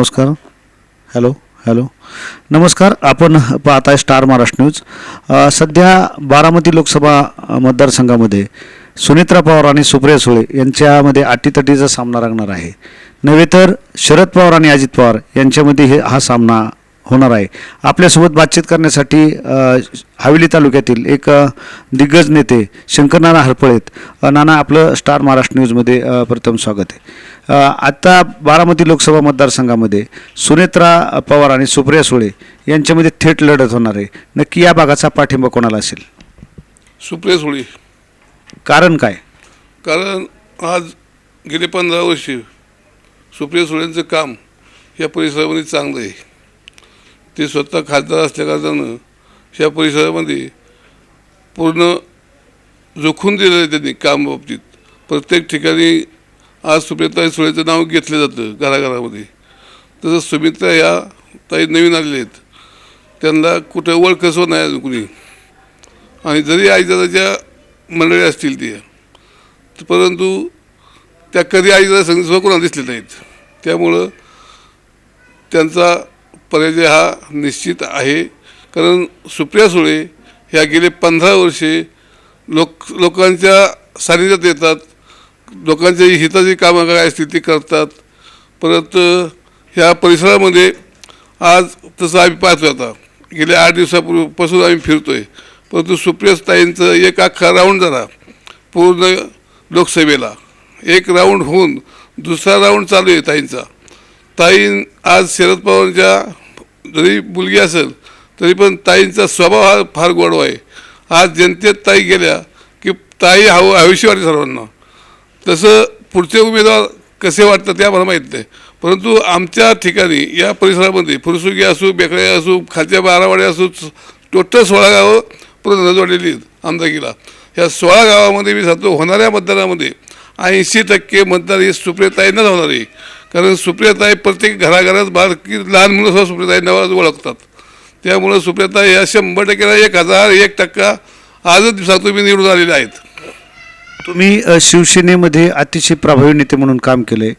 नमस्कार. Hello hello नमस्कार आपण पाहताय स्टार महाराष्ट्र न्यूज सध्या बारामती लोकसभा मतदारसंघामध्ये सुनित्रा पवार आणि सुप्रिया सुळे यांच्यामध्ये अटीतटीचा सामना रंगणार आहे. नव्हे तर शरद पवार आणि अजित पवार यांच्यामध्ये हे हा सामना होणार आहे. आपल्यासोबत बातचीत करण्यासाठी हवेली तालुक्यातील एक दिग्गज नेते शंकरनाना हरपळेत नाना आपलं स्टार महाराष्ट्र न्यूजमध्ये प्रथम स्वागत आहे. अ, आता बारामती लोकसभा मतदारसंघामध्ये सुनेत्रा पवार आणि सुप्रिया सुळे यांच्यामध्ये थेट लढत होणार आहे. नक्की या भागाचा पाठिंबा कोणाला असेल? सुप्रिया सुळे. कारण काय? कारण आज गेले पंधरा वर्षे सुप्रिया सुळेंचं काम या परिसरामध्ये चांगलं आहे. ते स्वतः खासदार असल्याकारणानं या परिसरामध्ये पूर्ण जोखून दिलेलं आहे त्यांनी कामबाबतीत प्रत्येक ठिकाणी आज सुमित्रा सुळेचं नाव घेतलं जातं घराघरामध्ये. तसं सुमित्रा ह्या ताई नवीन आलेले आहेत. त्यांना कुठं ओळखसव नाही अजून कुणी. आणि जरी आईदादाच्या मंडळी असतील ते परंतु त्या कधी आईदादा संगीत कोणाला दिसले नाहीत. त्यामुळं त्यांचा पराजय हा निश्चित आहे. कारण सुप्रिया सुळे ह्या गेले पंधरा वर्षे लोक लोकांच्या सानिध्यात येतात. लोकांच्या हिताची कामं काय असतील ती करतात. परत ह्या परिसरामध्ये आज तसं आम्ही पाहतो आता. गेल्या आठ दिवसापूर्वीपासून आम्ही फिरतो आहे परंतु सुप्रिया ताईंचं एक अख्खा राऊंड झाला. पूर्ण लोकसभेला. एक राऊंड होऊन दुसरा राऊंड चालू आहे ताईंचा. ताई आज शरद पवारांच्या जरी मुलगी असेल तरी पण ताईंचा स्वभाव हा फार गोडवा आहे. आज जनतेत ताई गेल्या की ताई हवं हवीशी वाटते सर्वांना. तसं पुढचे उमेदवार कसे वाटतात ते आम्हाला माहीत नाही. परंतु आमच्या ठिकाणी या परिसरामध्ये फुरसुगी असू बेकळे असू खालच्या बारावाड्या असू टोटल सोळा गावं पूर्ण रजवाडलेली आहेत आमदारकीला. ह्या सोळा गावामध्ये मी सांगतो होणाऱ्या मतदानामध्ये ऐंशी टक्के मतदार हे सुप्रियताईंनाच होणार आहे. कारण सुप्रियताई प्रत्येक घराघरात बारकी लहान मुलं सुद्धा सुप्रियताईंना ओळखतात. त्यामुळं सुप्रियताई या शंभर टक्के एक हजार एक टक्का आजच सांगतो मी निवडून आलेले आहेत. तुम्ही अ, शिवसेनेमध्ये अतिशय प्रभावी नेते म्हणून काम केले.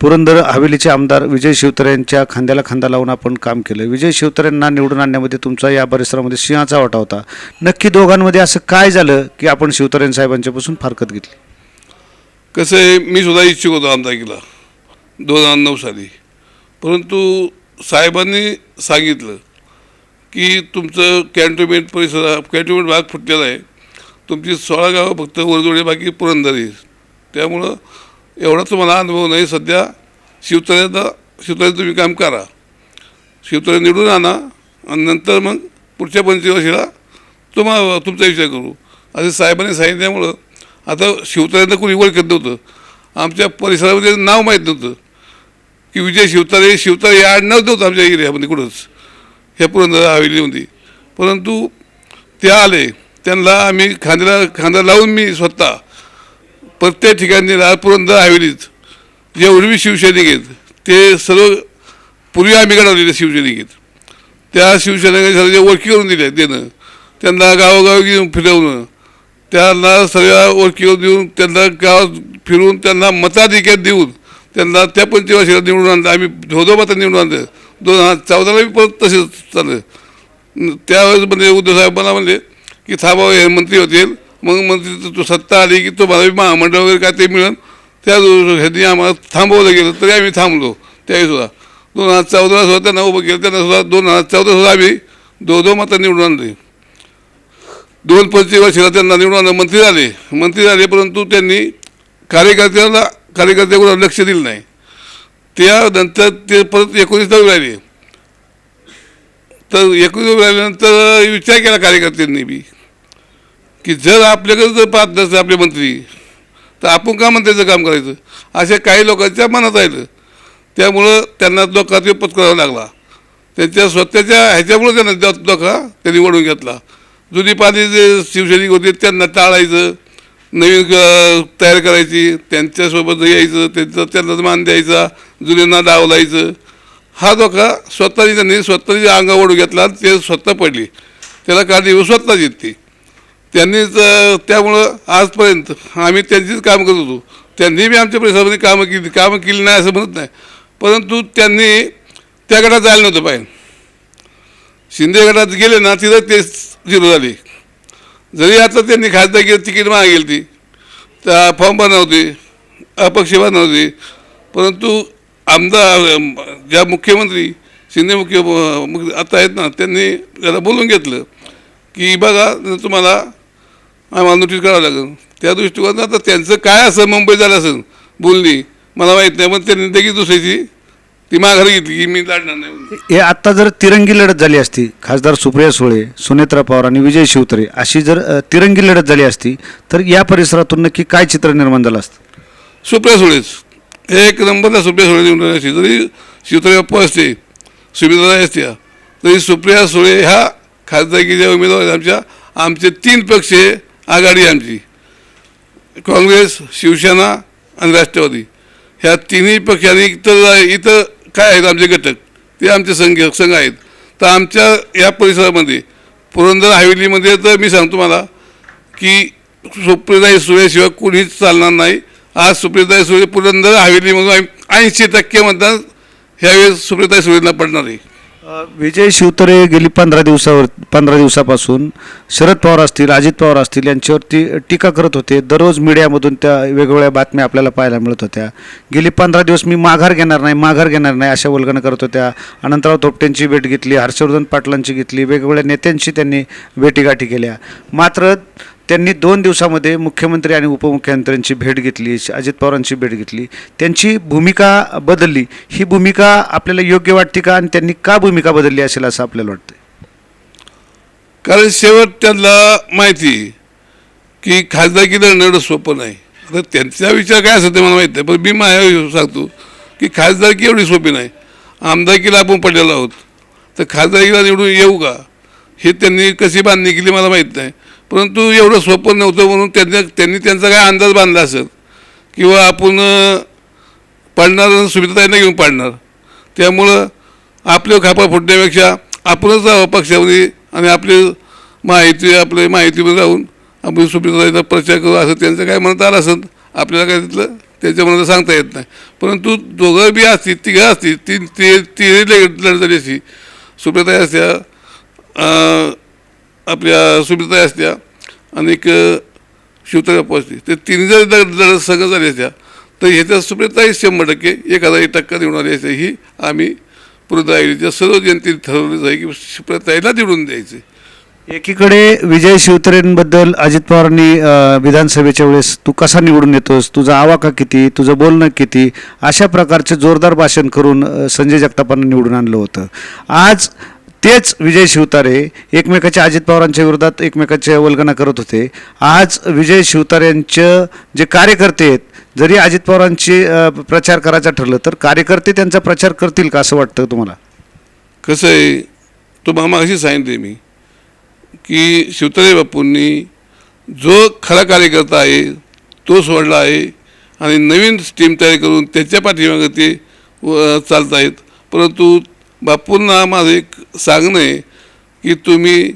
पुरंदर हवेलीचे आमदार विजय शिवतारे यांच्या खांद्याला खांदा लावून आपण काम केलं. विजय शिवतारेंना निवडून आणण्यामध्ये तुमचा या परिसरामध्ये सिंहाचा वाटा होता. नक्की दोघांमध्ये असं काय झालं की आपण शिवतारें साहेबांच्यापासून फारकत घेतली? कसं आहे मी सुद्धा इच्छुक होतो आमदारकीला. दोन हजार नऊ साली. परंतु साहेबांनी सांगितलं की तुमचं कॅन्टोन्मेंट परिसर कॅन्टोन्मेंट भाग फुटलेला आहे. तुमची सोळा गावं फक्त वरदोडे बाकी पुरंदरी त्यामुळं एवढा तुम्हाला अनुभव नाही. सध्या शिवतळ्याचा शिवतळ्यात तुम्ही काम करा. शिवतळे निवडून आणा आणि नंतर मग पुढच्या पंचवर्षीला तुम्हाला तुमचा विचार करू. असे साहेबांनी सांगितल्यामुळं आता शिवतळ्यांना कोणी ओळखत नव्हतं. आमच्या परिसरामध्ये नाव माहीत नव्हतं. की विजय शिवतारे शिवतारे या आडनाव नव्हतं आमच्या एरियामध्ये कुठंच. ह्या पुरंदर हवेलीमध्ये परंतु ते आले. त्यांना आम्ही खांद्याला खांदा लावून मी स्वतः प्रत्येक ठिकाणी रा- पुरंदर हवेलीत जे उर्वी शिवसैनिक ते सर्व पूर्वी आम्ही घडवलेले शिवसैनिक त्या शिवसैनिकांनी सर्व ओळखी करून दिल्या देणं त्यांना गावोगावी घेऊन फिरवणं त्यांना सगळ्या ओळखी देऊन त्यांना गावात फिरून त्यांना मताधिक्यात देऊन त्यांना त्या पंचवर्षीला निवडून आणलं. आम्ही धोधो निवडून आणलं. दोन हजार चौदाला बी परत तसेच चाललं. त्यावेळेस म्हणजे उद्धवसाहेब मला म्हणले की थांबावं हे मंत्री होतील. मग मंत्री तो सत्ता आली की तो मला महामंडळ वगैरे काय ते मिळेल. त्या ह्यांनी आम्हाला थांबवलं गेलं तरी आम्ही थांबलो. त्यावेळी सुद्धा. दोन हजार चौदाला सुद्धा त्यांना उभं केलं. त्यांना सुद्धा दोन हजार चौदा सुद्धा आम्ही दो दो मतं निवडून आणले. दोन पंचवर्षीला त्यांना निवडून आणलं. मंत्री झाले. मंत्री झाले परंतु त्यांनी कार्यकर्त्याला कार्यकर्त्याकडून लक्ष दिलं नाही. त्यानंतर ते परत एकोणीस नऊ राहिले. तर एकोणीस राहिल्यानंतर विचार केला कार्यकर्त्यांनी बी की जर आपल्याकडे जर पाहत नसते आपले मंत्री तर आपण का मंत्र्याचं काम करायचं? अशा काही लोकांच्या मनात राहिलं त्यामुळं त्यांना धोका पत्करावा लागला. त्यांच्या स्वतःच्या ह्याच्यामुळं त्यांना धो- धोका त्यांनी वडून घेतला. जुनी पाणी जे शिवसैनिक होते त्यांना टाळायचं. नवीन क- तयार करायची त्यांच्यासोबत यायचं त्यांचं त्यांना मान द्यायचा जुन्यांना डावलायचं. हा धोका स्वतःची त्यांनी स्वतःची अंगा घेतला ते स्वतः पडली. त्याला काळजी स्वतःच येते. त्यांनीच त्यामुळं आजपर्यंत आम्ही त्यांचीच काम करत होतो. त्यांनी बी आमच्या परिसरामध्ये कामं केली कामं केली नाही असं म्हणत नाही. परंतु त्यांनी त्या गटात जायला नव्हतं पाहिजे. शिंदे गटात गेले ना तिथं तेच झिरो झाले. जरी आता त्यांनी खासदार तिकीट मागे गेली ती त्या फॉर्म पण नव्हते अपक्ष पण नव्हते परंतु आमदार ज्या मुख्यमंत्री शिंदे मुख्य आता आहेत ना त्यांनी त्याला बोलून घेतलं की बघा तुम्हाला आम्हाला नोटीस करावं लागेल. त्या दृष्टिकोनात आता त्यांचं काय असं मुंबई झालं असेल बोलली मला माहीत नाही. पण त्यांनी देखील दुसऱ्याची ती माघार घेतली की मी लढणार नाही. हे आता जर तिरंगी लढत झाली असती खासदार सुप्रिया सुळे सुनेत्रा पवार आणि विजय शिवतरे अशी जर अ, तिरंगी लढत झाली असती तर या परिसरातून नक्की काय चित्र निर्माण झालं असतं? सुप्रिया सुळेच. हे एक नंबरला सुप्रिया सुळे निवडून असते. जरी शिवतरे बाप्पा असते सुमित्राताई असत्या तरी सुप्रिया सुळे ह्या खासदारकीच्या उमेदवार आहेत आमच्या. आमचे तीन पक्ष आघाडी आहे आमची. काँग्रेस शिवसेना आणि राष्ट्रवादी. ह्या तिन्ही पक्षांनी इतर इथं काय आहेत आमचे घटक? ते आमचे संघ संघ आहेत. तर आमच्या या परिसरामध्ये पुरंदर हवेलीमध्ये तर मी सांगतो मला की सुप्रियाताई सुळेशिवाय कोणीच चालणार नाही. आज सुप्रियाताई सुळे पुरंदर हवेलीमधून ऐंशी टक्के मतदान ह्यावेळेस सुप्रियाताई सुळेंना पडणार आहे. विजय शिवतरे गेली पंधरा दिवसावर पंधरा दिवसापासून. शरद पवार असतील अजित पवार असतील यांच्यावरती टीका करत होते. दररोज मीडियामधून त्या वेगवेगळ्या बातम्या आपल्याला पाहायला मिळत होत्या. गेली पंधरा दिवस मी माघार घेणार नाही माघार घेणार नाही अशा वल्गणं करत होत्या. अनंतराव तोपटेंची भेट घेतली हर्षवर्धन पाटलांची घेतली वेगवेगळ्या नेत्यांशी त्यांनी भेटीगाठी केल्या. मात्र त्यांनी दोन दिवसामध्ये मुख्यमंत्री आणि उपमुख्यमंत्र्यांची भेट घेतली अजित पवारांची भेट घेतली. त्यांची भूमिका बदलली. ही भूमिका आपल्याला योग्य वाटते का आणि त्यांनी का भूमिका बदलली असेल असं आपल्याला वाटतं कारण शेवट त्यांना माहिती की खासदारकी लढणं एवढं सोपं नाही. आता त्यांचा विचार काय असतो ते मला माहीत आहे पण मी माझ्या सांगतो की खासदारकी एवढी सोपी नाही. आमदारकीला आपण पडलेलो आहोत. तर खासदारकीला निवडून येऊ का? हे त्यांनी कशी बांधणी केली मला माहीत नाही. परंतु एवढं सोपं नव्हतं म्हणून त्यांनी त्यांनी त्यांचा काय अंदाज बांधला असेल? किंवा आपण अं, पाडणार सुविधाताईंना घेऊन पाडणार. त्यामुळं आपल्या खापा फुटण्यापेक्षा आपणच जावं पक्षामध्ये आणि आपले माहिती आपले माहितीमध्ये राहून आपण सुप्रियाताईचा प्रचार करू असं त्यांचं काय म्हणत आलं असेल? आपल्याला काय तिथलं त्यांच्या मनात सांगता येत नाही. परंतु दोघं बी असतील तिघं असतील तीन ते तिन्ही लढत झाली अशी. सुप्रियाताई असत्या आपल्या सुप्रियाताई असत्या आणि एक शिवताई बाप्पा असते. ते तिन्ही जर लढत सगळं झाली असत्या तर ह्याच्या सुप्रियाताई शंभर टक्के एक हजार एक टक्का निवडून आली असते. ही आम्ही पुरदायरीच्या सर्व जनतेने ठरवलेच आहे की सुप्रताईला निवडून द्यायचे. एकीकडे विजय शिवतरेंबद्दल अजित पवारांनी विधानसभेच्या वेळेस तू कसा निवडून येतोस? तुझा आवाका किती? तुझं बोलणं किती? अशा प्रकारचे जोरदार भाषण करून संजय जगतापांना निवडून आणलं होतं. आज तेच विजय शिवतारे एकमेकाच्या अजित पवारांच्या विरोधात एकमेकाच्या वल्गना करत होते. आज विजय शिवतारेंचं जे कार्यकर्ते आहेत जरी अजित पवारांची प्रचार करायचा ठरलं तर कार्यकर्ते त्यांचा प्रचार करतील का असं वाटतं तुम्हाला? कसं आहे तो मामा अशी सांगितले मी की शिवतारे बापूंनी जो खरा कार्यकर्ता आहे तो सोडला आहे आणि नवीन टीम तयार करून त्याच्या पाठीमागे ते चालत आहेत परंतु बापूंना माझं एक सांगणं आहे की तुम्ही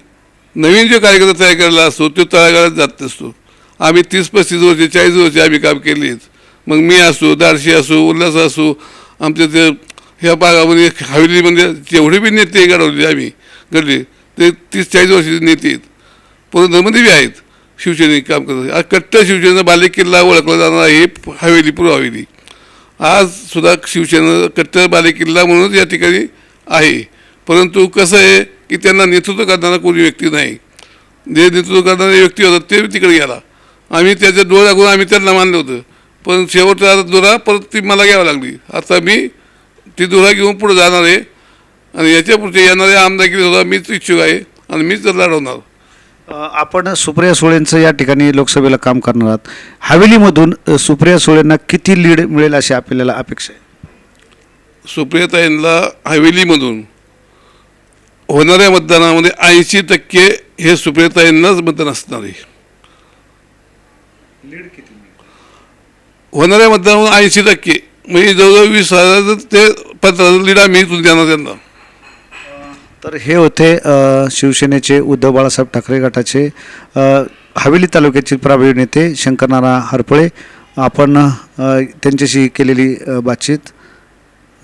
नवीन जो कार्यक्रम तयार करायला असतो तो तळागाळात जात नसतो. आम्ही तीस पस्तीस वर्षे चाळीस वर्षे आम्ही काम केली आहेत. मग मी असो दारशी असो उल्हास असो आमच्या ते ह्या भागामध्ये हवेलीमध्ये जेवढे बी नेते घडवले आम्ही घडले ते तीस चाळीस वर्षाचे नेते आहेत. पुरंदरमध्ये बी आहेत शिवसेने काम करत आज कट्टर शिवसेना बालेकिल्ला ओळखला जाणार आहे हवेली पूर्व हवेली. आज सुद्धा शिवसेना कट्टर बालेकिल्ला म्हणूनच या ठिकाणी आहे. परंतु कसं आहे की त्यांना नेतृत्व करणारा कोणी व्यक्ती नाही. जे नेतृत्व करणारे व्यक्ती होता ते तिकडे गेला. आम्ही त्याच्या डोळा लागून आम्ही त्यांना मानलं होतं. पण शेवटचा दोरा परत ती मला घ्यावी लागली. आता मी ती दोरा घेऊन पुढे जाणार आहे. आणि याच्या पुढचे येणारे आमदारकी सुद्धा मीच इच्छुक आहे आणि मीच तर लढवणार. आपण सुप्रिया सुळेंचं या ठिकाणी लोकसभेला काम करणार आहात. हवेलीमधून सुप्रिया सुळेंना किती लीड मिळेल अशी आपल्याला अपेक्षा आहे? सुप्रियाताईंना हवेलीमधून होणाऱ्या मतदानामध्ये ऐंशी टक्के हे सुप्रियाताईंनाच मतदान असणार आहे. होणाऱ्या मतदानामध्ये ऐंशी टक्के. म्हणजे जवळजवळ वीस हजार ते पंधरा हजार लीड आम्ही इथून देणार त्यांना. तर हे होते शिवसेनेचे उद्धव बाळासाहेब ठाकरे गटाचे हवेली तालुक्याचे प्रभावी नेते शंकरनारा हरपळे. आपण त्यांच्याशी केलेली बातचीत.